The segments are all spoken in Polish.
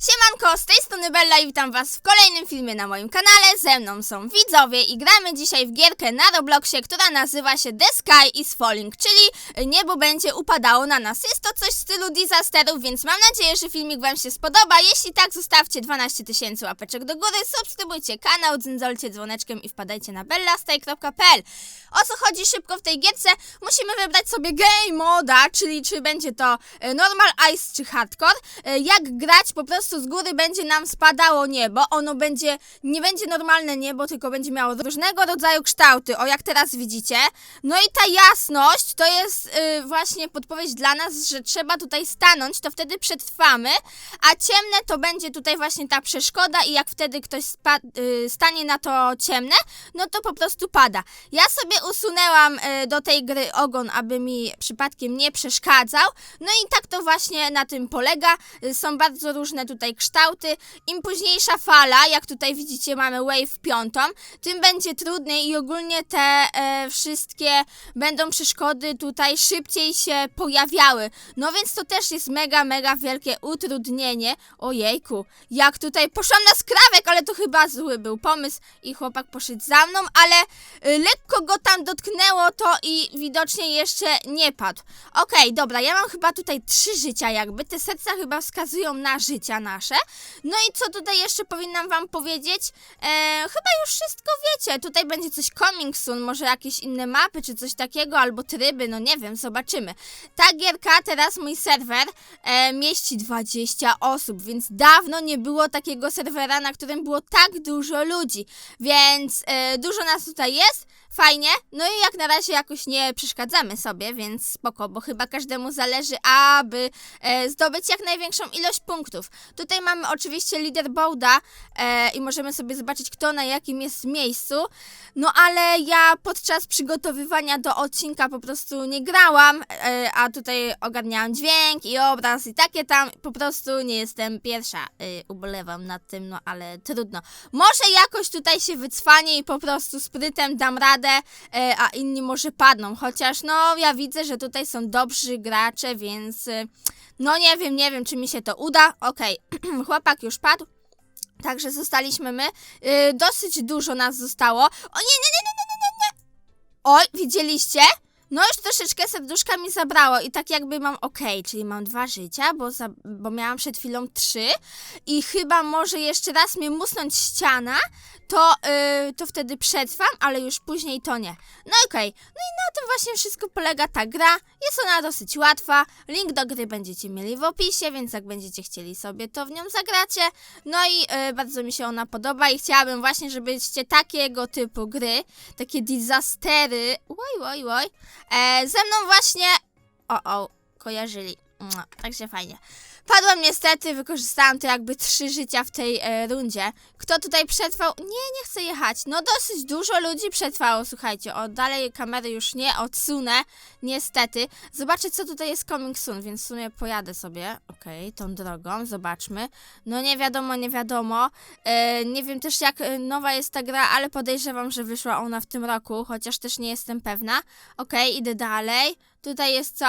Siemanko, z tej strony Bella i witam was w kolejnym filmie na moim kanale. Ze mną są widzowie i gramy dzisiaj w gierkę na Robloxie, która nazywa się The Sky is Falling, czyli niebo będzie upadało na nas. Jest to coś w stylu disasterów, więc mam nadzieję, że filmik wam się spodoba. Jeśli tak, zostawcie 12 tysięcy łapeczek do góry, subskrybujcie kanał, dzyndzolcie dzwoneczkiem i wpadajcie na bellastay.pl. O co chodzi szybko w tej gierce? Musimy wybrać sobie game moda, czyli czy będzie to e, normal ice czy hardcore. E, Jak grać, po prostu z góry będzie nam spadało niebo. Ono będzie, nie będzie normalne niebo, tylko będzie miało różnego rodzaju kształty, o jak teraz widzicie. No i ta jasność to jest y, właśnie podpowiedź dla nas, że trzeba tutaj stanąć, to wtedy przetrwamy, a ciemne to będzie tutaj właśnie ta przeszkoda i jak wtedy ktoś spa, y, stanie na to ciemne, no to po prostu pada. Ja sobie usunęłam y, do tej gry ogon, aby mi przypadkiem nie przeszkadzał, no i tak to właśnie na tym polega. Y, Są bardzo różne tutaj kształty. Im późniejsza fala, jak tutaj widzicie mamy wave piątą, tym będzie trudniej i ogólnie te e, wszystkie będą przeszkody tutaj szybciej się pojawiały. No więc to też jest mega, mega wielkie utrudnienie. Ojejku, jak tutaj poszłam na skrawek, ale to chyba zły był pomysł i chłopak poszedł za mną, ale y, lekko go tam dotknęło to i widocznie jeszcze nie padł. Okej, dobra, ja mam chyba tutaj trzy życia jakby, te serca chyba wskazują na życia nasze. No i co tutaj jeszcze powinnam wam powiedzieć? E, chyba już wszystko wiecie, tutaj będzie coś coming soon, może jakieś inne mapy czy coś takiego, albo tryby, no nie wiem, zobaczymy. Ta gierka, teraz mój serwer e, mieści 20 osób, więc dawno nie było takiego serwera, na którym było tak dużo ludzi, więc e, dużo nas tutaj jest, fajnie, no i jak na razie jakoś nie przeszkadzamy sobie, więc spoko, bo chyba każdemu zależy, aby e, zdobyć jak największą ilość punktów. Tutaj mamy oczywiście leaderboarda e, i możemy sobie zobaczyć, kto na jakim jest miejscu, no ale ja podczas przygotowywania do odcinka po prostu nie grałam, e, a tutaj ogarniałam dźwięk i obraz i takie tam, po prostu nie jestem pierwsza, e, ubolewam nad tym, no ale trudno. Może jakoś tutaj się wycwanie i po prostu sprytem dam radę, e, a inni może padną, chociaż no ja widzę, że tutaj są dobrzy gracze, więc e, no nie wiem, nie wiem czy mi się to uda. Okej, chłopak już padł. Także zostaliśmy my. Yy, dosyć dużo nas zostało. O nie, nie, nie, nie, nie, nie, nie. Oj, widzieliście? No już troszeczkę serduszka mi zabrało i tak jakby mam okej, czyli mam dwa życia, bo, za, bo miałam przed chwilą trzy i chyba może jeszcze raz mnie musnąć ściana, to, yy, to wtedy przetrwam, ale już później to nie. No okej, no i na tym właśnie wszystko polega ta gra. Jest ona dosyć łatwa. Link do gry będziecie mieli w opisie, więc jak będziecie chcieli sobie, to w nią zagracie. No i yy, bardzo mi się ona podoba i chciałabym właśnie, żebyście takiego typu gry, takie disastery, oj, oj, oj, e, ze mną właśnie, o, o, kojarzyli. Mua, Także fajnie. Padłam niestety, wykorzystałam to jakby trzy życia w tej e, rundzie. Kto tutaj przetrwał? Nie, nie chcę jechać. No dosyć dużo ludzi przetrwało, słuchajcie. O, dalej kamery już nie odsunę, niestety. Zobaczę, co tutaj jest coming soon, więc w sumie pojadę sobie. Okej, tą drogą, zobaczmy. No nie wiadomo, nie wiadomo. E, nie wiem też, jak e, nowa jest ta gra, ale podejrzewam, że wyszła ona w tym roku, chociaż też nie jestem pewna. Okej, idę dalej. Tutaj jest co?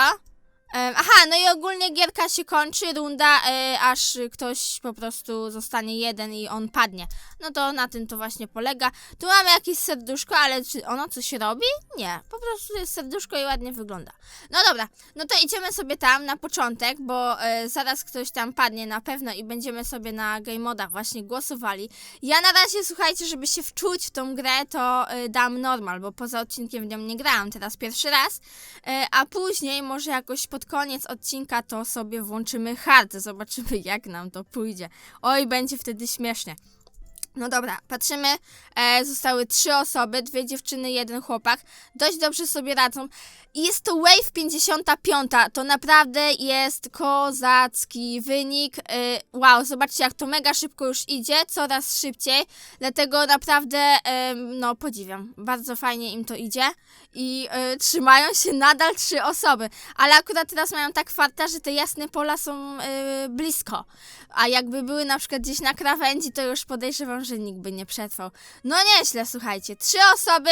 Aha, no i ogólnie gierka się kończy, runda, e, aż ktoś po prostu zostanie jeden i on padnie. No to na tym to właśnie polega. Tu mamy jakieś serduszko, ale czy ono coś robi? Nie, po prostu jest serduszko i ładnie wygląda. No dobra, no to idziemy sobie tam na początek, bo e, zaraz ktoś tam padnie na pewno i będziemy sobie na game modach właśnie głosowali. Ja na razie, słuchajcie, żeby się wczuć w tą grę, to e, dam normal, bo poza odcinkiem w nią nie grałam teraz pierwszy raz, a później może jakoś pod koniec odcinka to sobie włączymy hard, zobaczymy jak nam to pójdzie. Oj, będzie wtedy śmiesznie. No dobra, patrzymy. E, zostały trzy osoby, dwie dziewczyny, jeden chłopak. Dość dobrze sobie radzą. Jest to Wave 55. To naprawdę jest kozacki wynik. E, wow, zobaczcie, jak to mega szybko już idzie, coraz szybciej. Dlatego naprawdę, no, podziwiam. Bardzo fajnie im to idzie. I e, trzymają się nadal trzy osoby. Ale akurat teraz mają tak farta, że te jasne pola są e, blisko. A jakby były na przykład gdzieś na krawędzi, to już podejrzewam, że nikt by nie przetrwał. No nieźle, słuchajcie. Trzy osoby.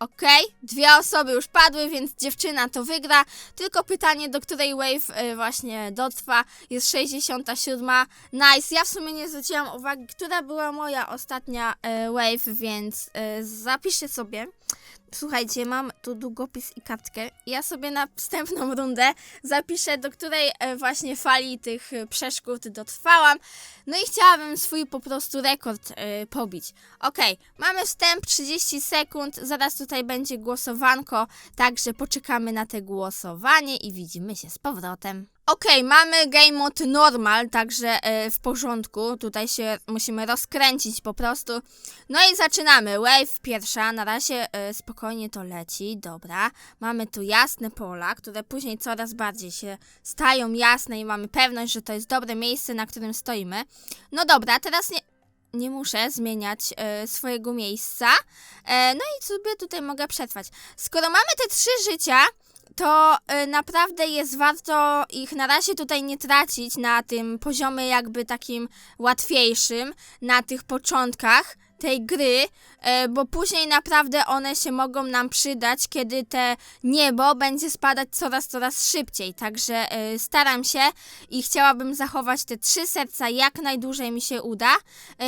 Okej, dwie osoby już padły, więc dziewczyna to wygra. Tylko pytanie, do której wave y, właśnie dotrwa. Jest 67. Nice. Ja w sumie nie zwróciłam uwagi, która była moja ostatnia y, wave, więc y, zapiszę sobie. Słuchajcie, mam tu długopis i kartkę. Ja sobie na wstępną rundę zapiszę, do której e, właśnie fali tych e, przeszkód dotrwałam. No i chciałabym swój po prostu rekord e, pobić. Okej, mamy wstęp 30 sekund, zaraz tutaj będzie głosowanko, także poczekamy na te głosowanie i widzimy się z powrotem. Okej, mamy game mode normal, także e, w porządku. Tutaj się musimy rozkręcić po prostu. No i zaczynamy. Wave pierwsza, na razie e, spokojnie to leci, dobra. Mamy tu jasne pola, które później coraz bardziej się stają jasne i mamy pewność, że to jest dobre miejsce, na którym stoimy. No dobra, teraz nie, nie muszę zmieniać e, swojego miejsca. No i sobie tutaj mogę przetrwać. Skoro mamy te trzy życia, to y, naprawdę jest warto ich na razie tutaj nie tracić na tym poziomie jakby takim łatwiejszym, na tych początkach tej gry, y, bo później naprawdę one się mogą nam przydać, kiedy te niebo będzie spadać coraz, coraz szybciej. Także y, staram się i chciałabym zachować te trzy serca jak najdłużej mi się uda.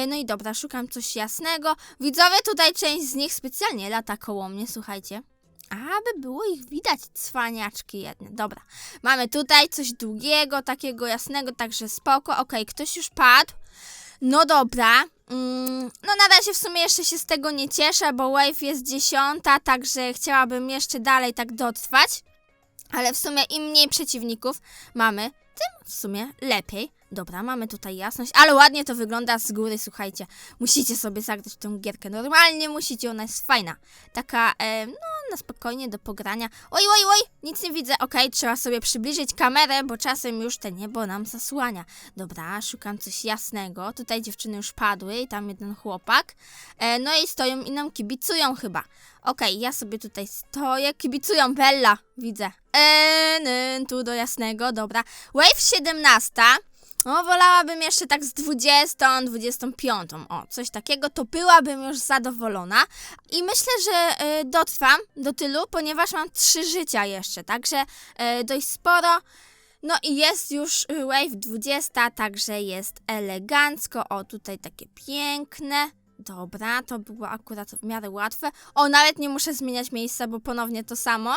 No i dobra, szukam coś jasnego. Widzowie, tutaj część z nich specjalnie lata koło mnie, słuchajcie. Aby było ich widać, cwaniaczki jedne. Dobra, mamy tutaj coś długiego, takiego jasnego, także spoko. Okej, ktoś już padł. No dobra. Mm, no na razie w sumie jeszcze się z tego nie cieszę, bo wave jest dziesiąta, także chciałabym jeszcze dalej tak dotrwać. Ale w sumie im mniej przeciwników mamy, tym w sumie lepiej. Dobra, mamy tutaj jasność, ale ładnie to wygląda z góry, słuchajcie. Musicie sobie zagrać tę gierkę. Normalnie musicie, ona jest fajna. Taka, e, no, na spokojnie do pogrania. Oj, oj, oj, nic nie widzę. Okej, trzeba sobie przybliżyć kamerę, bo czasem już te niebo nam zasłania. Dobra, szukam coś jasnego. Tutaj dziewczyny już padły i tam jeden chłopak. E, no i stoją i nam kibicują chyba. Okej, ja sobie tutaj stoję. Kibicują Bella, widzę. Eee, tu do jasnego, dobra. Wave 17. No, wolałabym jeszcze tak z 20, 25. O, coś takiego, to byłabym już zadowolona. I myślę, że y, dotrwam do tylu, ponieważ mam trzy życia jeszcze, także y, dość sporo. No i jest już wave 20, także jest elegancko. O, tutaj takie piękne. Dobra, to było akurat w miarę łatwe. O, nawet nie muszę zmieniać miejsca, bo ponownie to samo.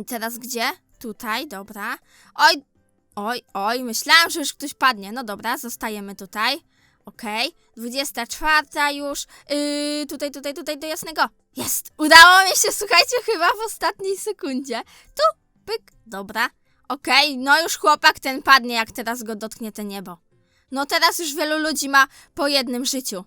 I teraz gdzie? Tutaj, dobra. Oj, oj, oj, myślałam, że już ktoś padnie. No dobra, zostajemy tutaj. Okej, 24 już. Yy, tutaj, tutaj, tutaj do jasnego. Jest! Udało mi się, słuchajcie, chyba w ostatniej sekundzie. Tu, pyk, dobra. Okej, no już chłopak ten padnie, jak teraz go dotknie te niebo. No teraz już wielu ludzi ma po jednym życiu.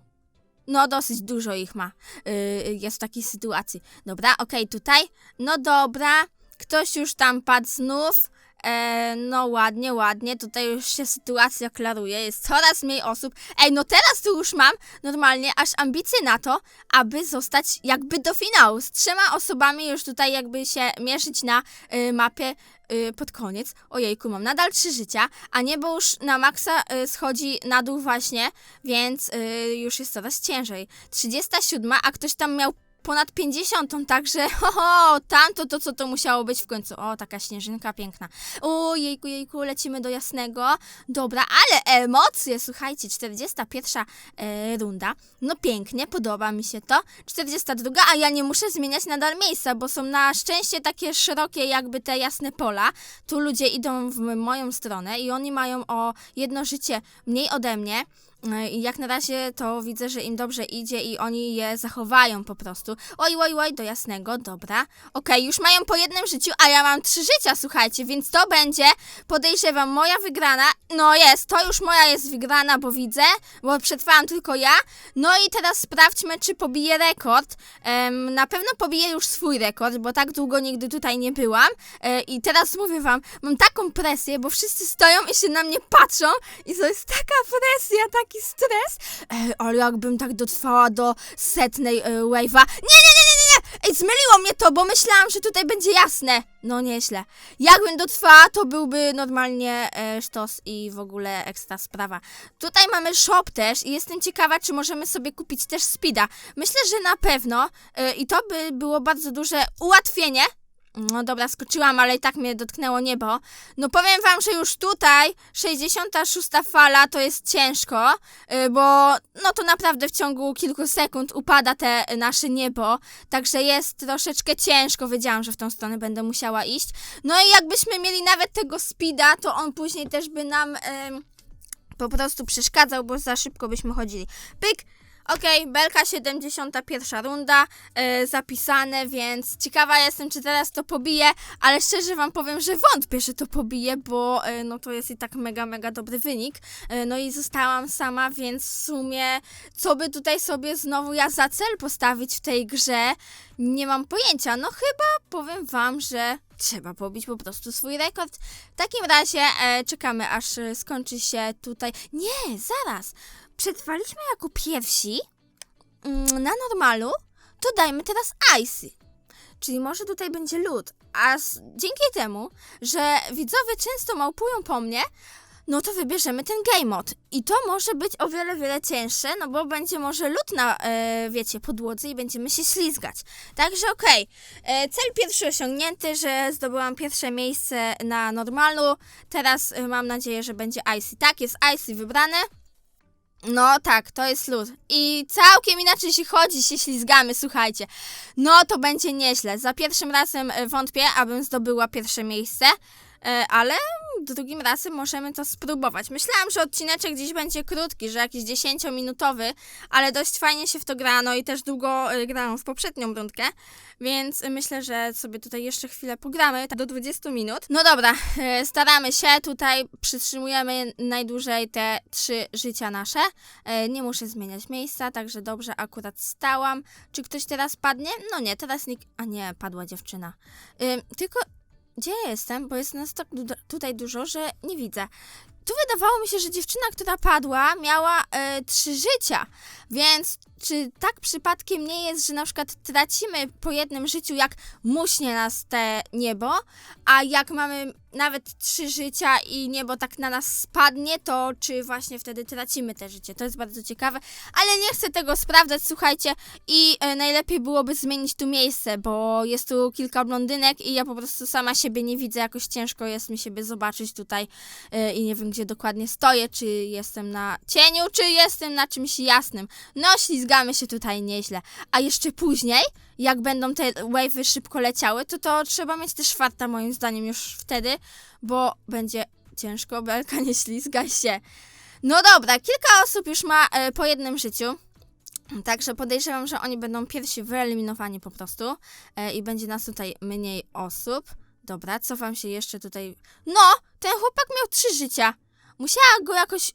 No, dosyć dużo ich ma. Yy, jest w takiej sytuacji. Dobra, okej, tutaj. No dobra. Ktoś już tam padł znów. E, no ładnie, ładnie. Tutaj już się sytuacja klaruje. Jest coraz mniej osób. Ej, no teraz tu już mam normalnie aż ambicje na to, aby zostać jakby do finału. Z trzema osobami już tutaj jakby się mierzyć na y, mapie y, pod koniec. Ojejku, mam nadal trzy życia, a niebo już na maksa y, schodzi na dół właśnie, więc y, już jest coraz ciężej. 37, a ktoś tam miał ponad 50, także ho, ho, tamto to co to musiało być w końcu. O, taka śnieżynka piękna. O, jejku, jejku, lecimy do jasnego. Dobra, ale emocje, słuchajcie, 41 e, runda. No pięknie, podoba mi się to. 42, a ja nie muszę zmieniać nadal miejsca, bo są na szczęście takie szerokie jakby te jasne pola. Tu ludzie idą w moją stronę i oni mają o jedno życie mniej ode mnie. E, I jak na razie to widzę, że im dobrze idzie i oni je zachowają po prostu. Oj, oj, oj, do jasnego, dobra. Okej, już mają po jednym życiu, a ja mam trzy życia, słuchajcie, więc to będzie, podejrzewam, moja wygrana. No jest, to już moja jest wygrana, bo widzę, bo przetrwałam tylko ja. No i teraz sprawdźmy, czy pobiję rekord. Em, na pewno pobiję już swój rekord, bo tak długo nigdy tutaj nie byłam. E, I teraz mówię wam, mam taką presję, bo wszyscy stoją i się na mnie patrzą i to jest taka presja, taki stres. E, ale jakbym tak dotrwała do setnej e, wave'a. Nie, nie, nie, nie, nie, nie! Ej, zmyliło mnie to, bo myślałam, że tutaj będzie jasne. No nieźle. Jakbym dotrwała, to byłby normalnie e, sztos i w ogóle ekstra sprawa. Tutaj mamy shop też i jestem ciekawa, czy możemy sobie kupić też speeda. Myślę, że na pewno e, i to by było bardzo duże ułatwienie. No dobra, skoczyłam, ale i tak mnie dotknęło niebo. No powiem wam, że już tutaj 66 fala to jest ciężko, y, bo no to naprawdę w ciągu kilku sekund upada te nasze niebo, także jest troszeczkę ciężko. Wiedziałam, że w tą stronę będę musiała iść. No i jakbyśmy mieli nawet tego speeda, to on później też by nam ym, po prostu przeszkadzał, bo za szybko byśmy chodzili. Pyk! Okej, Belka 71 runda, e, zapisane, więc ciekawa jestem, czy teraz to pobije, ale szczerze wam powiem, że wątpię, że to pobije, bo e, no to jest i tak mega, mega dobry wynik. E, no i zostałam sama, więc w sumie co by tutaj sobie znowu ja za cel postawić w tej grze, nie mam pojęcia. No chyba powiem wam, że trzeba pobić po prostu swój rekord. W takim razie e, czekamy, aż e, skończy się tutaj. Nie, zaraz! Przetrwaliśmy jako pierwsi mm, na normalu, to dajmy teraz icy. Czyli może tutaj będzie lód. A z, dzięki temu, że widzowie często małpują po mnie, no to wybierzemy ten game mod. I to może być o wiele, wiele cięższe, no bo będzie może lód na, e, wiecie, podłodze i będziemy się ślizgać. Także okej, E, cel pierwszy osiągnięty, że zdobyłam pierwsze miejsce na normalu. Teraz e, mam nadzieję, że będzie icy. Tak, jest icy wybrane. No tak, to jest lód. I całkiem inaczej się chodzi, się ślizgamy, słuchajcie. No to będzie nieźle. Za pierwszym razem e, wątpię, abym zdobyła pierwsze miejsce, e, ale drugim razem możemy to spróbować. Myślałam, że odcineczek dziś będzie krótki, że jakiś 10-minutowy, ale dość fajnie się w to grano i też długo e, grałam w poprzednią rundkę, więc myślę, że sobie tutaj jeszcze chwilę pogramy, tak do 20 minut. No dobra, e, staramy się, tutaj przytrzymujemy najdłużej te trzy życia nasze. E, Nie muszę zmieniać miejsca, także dobrze akurat stałam. Czy ktoś teraz padnie? No nie, teraz nikt... A nie, padła dziewczyna. Tylko gdzie ja jestem? Bo jest nas tak tutaj dużo, że nie widzę. Tu wydawało mi się, że dziewczyna, która padła, miała e, trzy życia. Więc czy tak przypadkiem nie jest, że na przykład tracimy po jednym życiu, jak muśnie nas te niebo, a jak mamy nawet trzy życia i niebo tak na nas spadnie, to czy właśnie wtedy tracimy te życie? To jest bardzo ciekawe, ale nie chcę tego sprawdzać, słuchajcie, i e, najlepiej byłoby zmienić tu miejsce, bo jest tu kilka blondynek i ja po prostu sama siebie nie widzę, jakoś ciężko jest mi siebie zobaczyć tutaj e, i nie wiem, gdzie dokładnie stoję, czy jestem na cieniu, czy jestem na czymś jasnym. No, ślizgamy się tutaj nieźle. A jeszcze później, jak będą te wave'y szybko leciały, to to trzeba mieć też farta moim zdaniem już wtedy, bo będzie ciężko, belka, nie ślizgaj się. No dobra, kilka osób już ma e, po jednym życiu. Także podejrzewam, że oni będą pierwsi wyeliminowani po prostu e, i będzie nas tutaj mniej osób. Dobra, cofam się jeszcze tutaj. No, ten chłopak miał trzy życia. Musiała go jakoś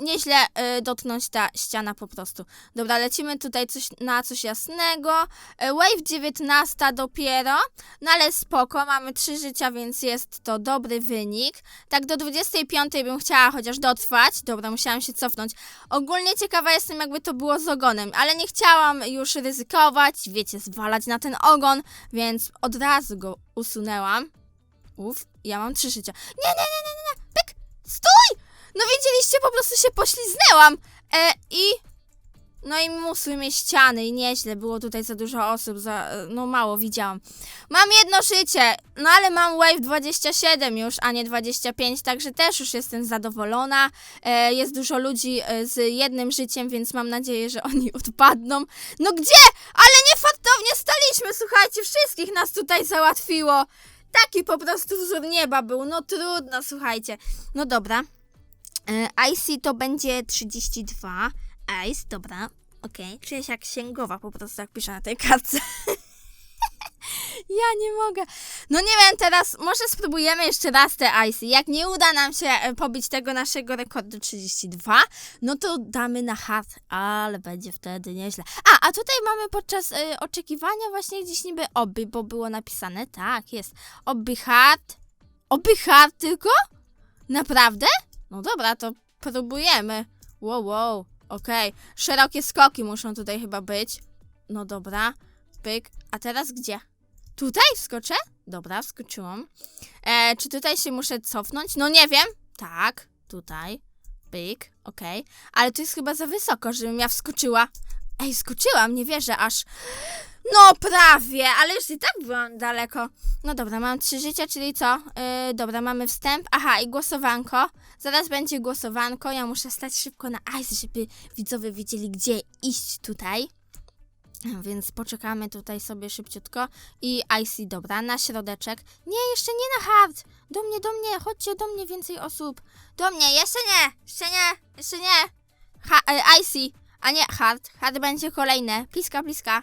nieźle e, dotknąć ta ściana po prostu. Dobra, lecimy tutaj coś, na coś jasnego. E, wave 19 dopiero, no ale spoko, mamy trzy życia, więc jest to dobry wynik. Tak do 25 bym chciała chociaż dotrwać. Dobra, musiałam się cofnąć. Ogólnie ciekawa jestem, jakby to było z ogonem, ale nie chciałam już ryzykować, wiecie, zwalać na ten ogon, więc od razu go usunęłam. Uf, ja mam trzy życia. Nie, nie, nie, nie, nie, nie, pyk, stój! No widzieliście, po prostu się pośliznęłam. E, i... No i musły mnie ściany i nieźle, było tutaj za dużo osób, za, no mało widziałam. Mam jedno życie, no ale mam wave 27 już, a nie 25, także też już jestem zadowolona. E, jest dużo ludzi e, z jednym życiem, więc mam nadzieję, że oni odpadną. No gdzie? Ale niefartownie staliśmy, słuchajcie, wszystkich nas tutaj załatwiło. Taki po prostu wzór nieba był, no trudno, słuchajcie. No dobra. E, IC to będzie 32. Ice, dobra. Okej. Czuję się jak księgowa po prostu, jak piszę na tej kartce. ja nie mogę. No nie wiem, teraz może spróbujemy jeszcze raz te Icy. Jak nie uda nam się e, pobić tego naszego rekordu 32, no to damy na hard, ale będzie wtedy nieźle. A, a tutaj mamy podczas y, oczekiwania właśnie gdzieś niby oby, bo było napisane, tak, jest. Oby hard. Oby hard tylko? Naprawdę? No dobra, to próbujemy. Wow, wow, okej. Szerokie skoki muszą tutaj chyba być. No dobra, pyk. A teraz gdzie? Tutaj wskoczę? Dobra, wskoczyłam. E, czy tutaj się muszę cofnąć? No nie wiem. Tak, tutaj. Pyk, okej. Ale to jest chyba za wysoko, żebym ja wskoczyła. Ej, skoczyłam, nie wierzę aż. No prawie, ale już i tak byłam daleko. No dobra, mam trzy życia, czyli co? Yy, dobra, mamy wstęp. Aha, i głosowanko. Zaraz będzie głosowanko. Ja muszę stać szybko na ice, żeby widzowie wiedzieli, gdzie iść tutaj. Więc poczekamy tutaj sobie szybciutko. I Icy, dobra, na środeczek. Nie, jeszcze nie na hard. Do mnie, do mnie, chodźcie do mnie więcej osób. Do mnie, jeszcze nie, jeszcze nie, jeszcze nie. Ha, e, Icy, a nie hard. Hard będzie kolejne. Pliska, pliska.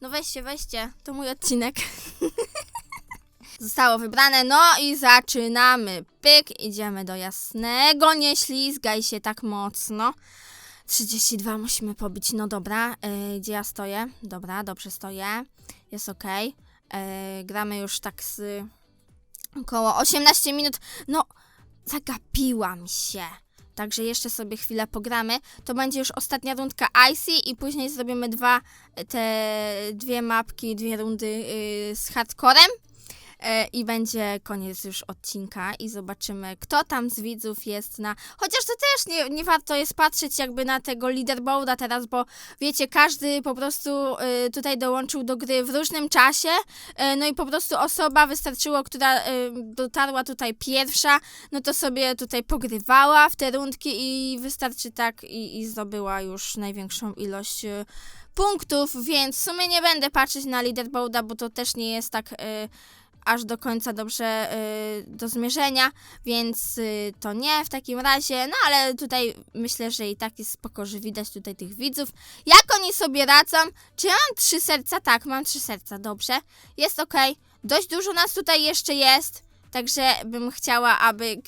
No weźcie, weźcie, to mój odcinek. Zostało wybrane, no i zaczynamy. Pyk, idziemy do jasnego, nie ślizgaj się tak mocno. 32 musimy pobić, no dobra, yy, gdzie ja stoję? Dobra, dobrze stoję, jest ok. gramy już tak z około 18 minut, no zagapiłam się. Także jeszcze sobie chwilę pogramy. To będzie już ostatnia rundka Icy i później zrobimy dwa, te dwie mapki, dwie rundy yy, z hardcorem. E, I będzie koniec już odcinka i zobaczymy, kto tam z widzów jest na. Chociaż to też nie, nie warto jest patrzeć jakby na tego leaderboarda teraz, bo wiecie, każdy po prostu y, tutaj dołączył do gry w różnym czasie. Y, no i po prostu osoba wystarczyło, która y, dotarła tutaj pierwsza, no to sobie tutaj pogrywała w te rundki i wystarczy tak i, i zdobyła już największą ilość. Y, punktów, więc w sumie nie będę patrzeć na leaderboarda, bo to też nie jest tak y, aż do końca dobrze y, do zmierzenia, więc y, to nie w takim razie, no ale tutaj myślę, że i tak jest spoko, że widać tutaj tych widzów. Jak oni sobie radzą? Czy ja mam trzy serca? Tak, mam trzy serca, dobrze. Jest okej. Dość dużo nas tutaj jeszcze jest, także bym chciała, aby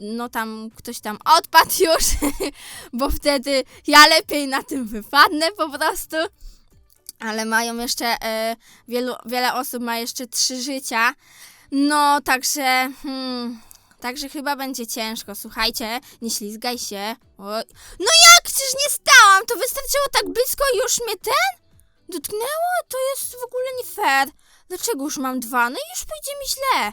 no tam ktoś tam odpadł już, bo wtedy ja lepiej na tym wypadnę po prostu. Ale mają jeszcze, e, wielu, wiele osób ma jeszcze trzy życia. No, także, hmm, także chyba będzie ciężko. Słuchajcie, nie ślizgaj się. No jak? Przecież nie stałam. To wystarczyło tak blisko już mnie ten dotknęło? To jest w ogóle nie fair. Dlaczego już mam dwa? No i już pójdzie mi źle.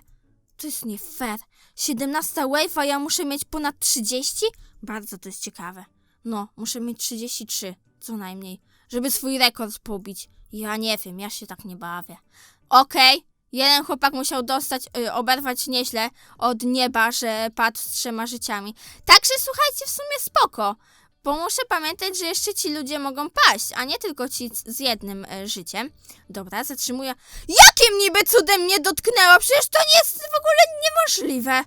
To jest nie fair. 17 wave, a ja muszę mieć ponad 30? Bardzo to jest ciekawe. No, muszę mieć 33, co najmniej, żeby swój rekord pobić. Ja nie wiem, ja się tak nie bawię. Okej, jeden chłopak musiał dostać, y, oberwać nieźle od nieba, że padł z trzema życiami. Także słuchajcie, w sumie spoko. Bo muszę pamiętać, że jeszcze ci ludzie mogą paść, a nie tylko ci z- jednym e, życiem. Dobra, zatrzymuję. Jakim niby cudem mnie dotknęła? Przecież to nie jest w ogóle niemożliwe.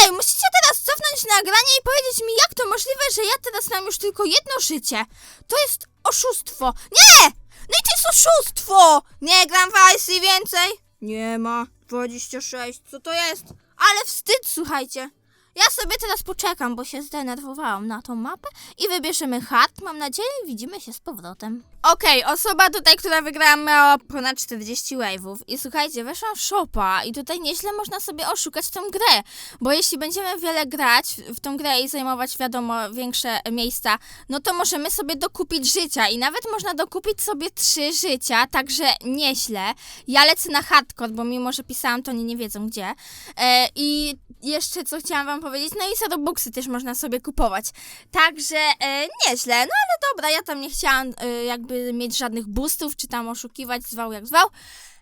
Ej, musicie teraz cofnąć nagranie i powiedzieć mi, jak to możliwe, że ja teraz mam już tylko jedno życie. To jest oszustwo. Nie! No i to jest oszustwo! Nie gram w IC więcej. Nie ma. 26. Co to jest? Ale wstyd, słuchajcie. Ja sobie teraz poczekam, bo się zdenerwowałam na tą mapę i wybierzemy hard. Mam nadzieję, widzimy się z powrotem. Okej, osoba tutaj, która wygrała, miała ponad 40 wave'ów. I słuchajcie, weszłam w shopa i tutaj nieźle można sobie oszukać tą grę. Bo jeśli będziemy wiele grać w- tą grę i zajmować, wiadomo, większe miejsca, no to możemy sobie dokupić życia. I nawet można dokupić sobie trzy życia, także nieźle. Ja lecę na hardcore, bo mimo, że pisałam, to oni nie wiedzą gdzie. E, I jeszcze co chciałam wam powiedzieć, no i Sadobuksy też można sobie kupować. Także e, nieźle, no ale dobra, ja tam nie chciałam e, jakby mieć żadnych boostów, czy tam oszukiwać, zwał jak zwał.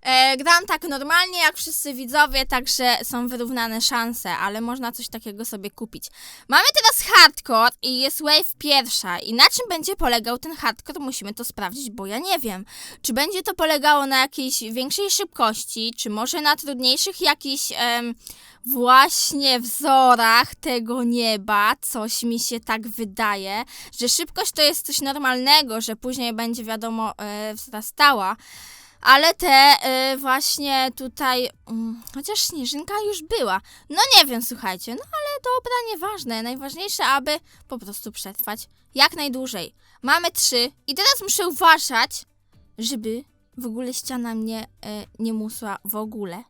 E, gram tak normalnie jak wszyscy widzowie, także są wyrównane szanse, ale można coś takiego sobie kupić. Mamy teraz hardcore i jest wave pierwsza. I na czym będzie polegał ten hardcore? Musimy to sprawdzić, bo ja nie wiem. Czy będzie to polegało na jakiejś większej szybkości, czy może na trudniejszych jakichś właśnie wzorach tego nieba? Coś mi się tak wydaje, że szybkość to jest coś normalnego, że później będzie wiadomo e, wzrastała. Ale te y, właśnie tutaj, mm, chociaż śnieżynka już była. No nie wiem, słuchajcie, no ale dobra, nieważne. Najważniejsze, aby po prostu przetrwać jak najdłużej. Mamy trzy i teraz muszę uważać, żeby w ogóle ściana mnie y, nie musła w ogóle.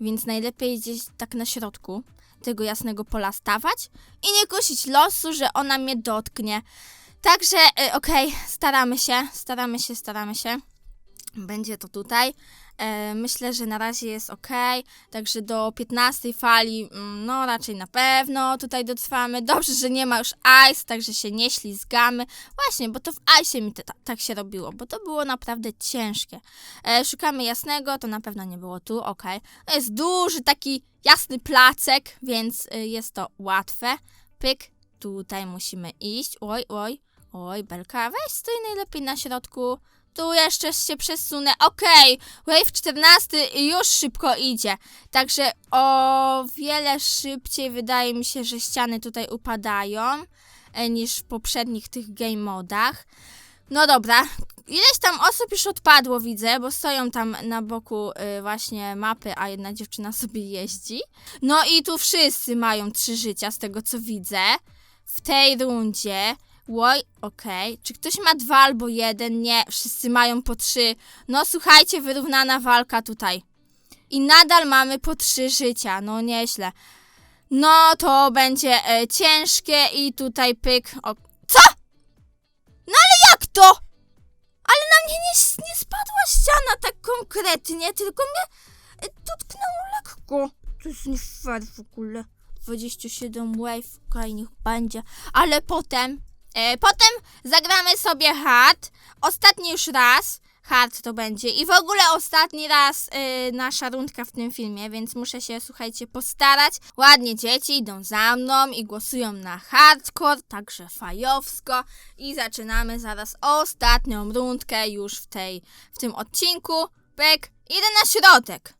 Więc najlepiej gdzieś tak na środku tego jasnego pola stawać i nie kusić losu, że ona mnie dotknie. Także, y, okej, staramy się, staramy się, staramy się. Będzie to tutaj. E, myślę, że na razie jest ok, także do 15 fali, mm, no raczej na pewno tutaj dotrwamy. Dobrze, że nie ma już ice, także się nie ślizgamy. Właśnie, bo to w ice mi tak się robiło, bo to było naprawdę ciężkie. E, szukamy jasnego, to na pewno nie było tu, ok. To jest duży taki jasny placek, więc y, jest to łatwe. Pyk, tutaj musimy iść. Oj, oj, oj, Belka, weź stój najlepiej na środku. Tu jeszcze się przesunę. Okej, Wave 14 już szybko idzie. Także o wiele szybciej wydaje mi się, że ściany tutaj upadają e, niż w poprzednich tych game modach. No dobra, ileś tam osób już odpadło, widzę, bo stoją tam na boku y, właśnie mapy, a jedna dziewczyna sobie jeździ. No i tu wszyscy mają trzy życia, z tego co widzę. W tej rundzie. Łoj, okej. Czy ktoś ma dwa albo jeden? Nie, wszyscy mają po trzy. No słuchajcie, wyrównana walka tutaj. I nadal mamy po trzy życia, no nieźle. No to będzie e, ciężkie i tutaj pyk. O, co? No ale jak to? Ale na mnie nie, nie spadła ściana tak konkretnie, tylko mnie e, dotknęło lekko. To jest nie fair w ogóle. 27 wave, okej, niech będzie. Ale potem, e, potem zagramy sobie hard. Ostatni już raz. Hard to będzie. I w ogóle ostatni raz e, nasza rundka w tym filmie, więc muszę się, słuchajcie, postarać. Ładnie dzieci idą za mną i głosują na hardcore, także fajowsko. I zaczynamy zaraz ostatnią rundkę już w, tej, w tym odcinku. Pek, idę na środek.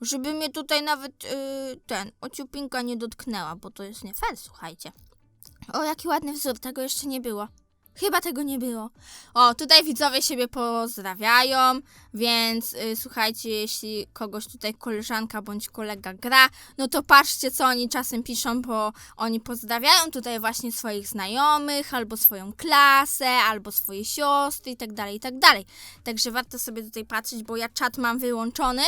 Żeby mnie tutaj nawet yy, ten ociupinka nie dotknęła, bo to jest nie fair, słuchajcie. O, jaki ładny wzór, tego jeszcze nie było. Chyba tego nie było. O, tutaj widzowie siebie pozdrawiają, więc y, słuchajcie, jeśli kogoś tutaj koleżanka bądź kolega gra, no to patrzcie, co oni czasem piszą, bo oni pozdrawiają tutaj właśnie swoich znajomych, albo swoją klasę, albo swoje siostry i tak dalej, i tak dalej. Także warto sobie tutaj patrzeć, bo ja czat mam wyłączony,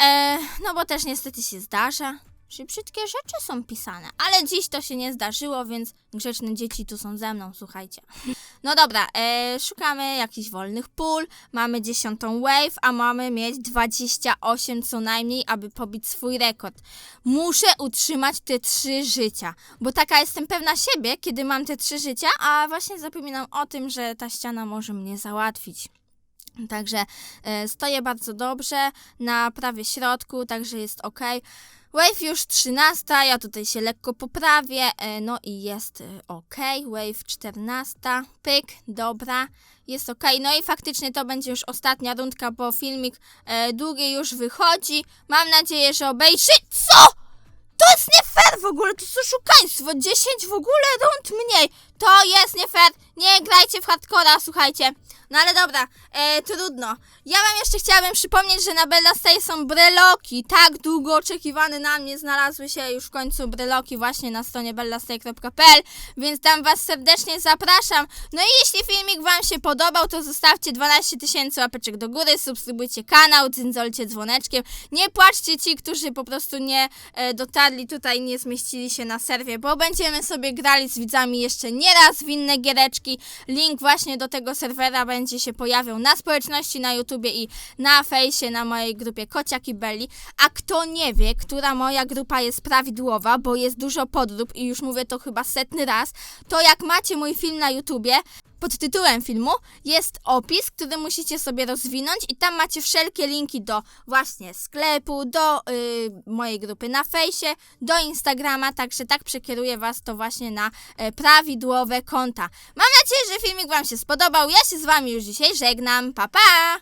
E, no bo też niestety się zdarza, że brzydkie rzeczy są pisane. Ale dziś to się nie zdarzyło, więc grzeczne dzieci tu są ze mną, słuchajcie. No dobra, e, szukamy jakichś wolnych pól. Mamy dziesiątą wave, a mamy mieć 28 co najmniej, aby pobić swój rekord. Muszę utrzymać te trzy życia, bo taka jestem pewna siebie, kiedy mam te trzy życia, a właśnie zapominam o tym, że ta ściana może mnie załatwić. Także e, stoję bardzo dobrze na prawie środku, także jest ok. Wave już 13, ja tutaj się lekko poprawię, e, no i jest e, ok. Wave 14, pyk, dobra, jest ok. No i faktycznie to będzie już ostatnia rundka, bo filmik długi już wychodzi. Mam nadzieję, że obejrzy. Co? To jest nie fair w ogóle, to jest oszukaństwo. 10 w ogóle rund mniej. To jest nie fair. Nie grajcie w hardcora, słuchajcie. No ale dobra, e, trudno. Ja wam jeszcze chciałabym przypomnieć, że na Bella Stay są breloki. Tak długo oczekiwane na mnie znalazły się już w końcu breloki właśnie na stronie bellastay.pl, więc tam was serdecznie zapraszam. No i jeśli filmik wam się podobał, to zostawcie 12 tysięcy łapeczek do góry, subskrybujcie kanał, dzyndzolcie dzwoneczkiem. Nie płaczcie ci, którzy po prostu nie e, dotarli tutaj, nie zmieścili się na serwie, bo będziemy sobie grali z widzami jeszcze nieraz w inne giereczki. Link właśnie do tego serwera będzie się pojawiał na społeczności na YouTubie i na fejsie, na mojej grupie Kociak i Belli. A kto nie wie, która moja grupa jest prawidłowa, bo jest dużo podrób i już mówię to chyba setny raz, to jak macie mój film na YouTubie, pod tytułem filmu jest opis, który musicie sobie rozwinąć i tam macie wszelkie linki do właśnie sklepu, do y, mojej grupy na fejsie, do Instagrama, także tak przekieruję was to właśnie na e, prawidłowe konta. Mam nadzieję, że filmik wam się spodobał. Ja się z wami już dzisiaj żegnam. Pa pa!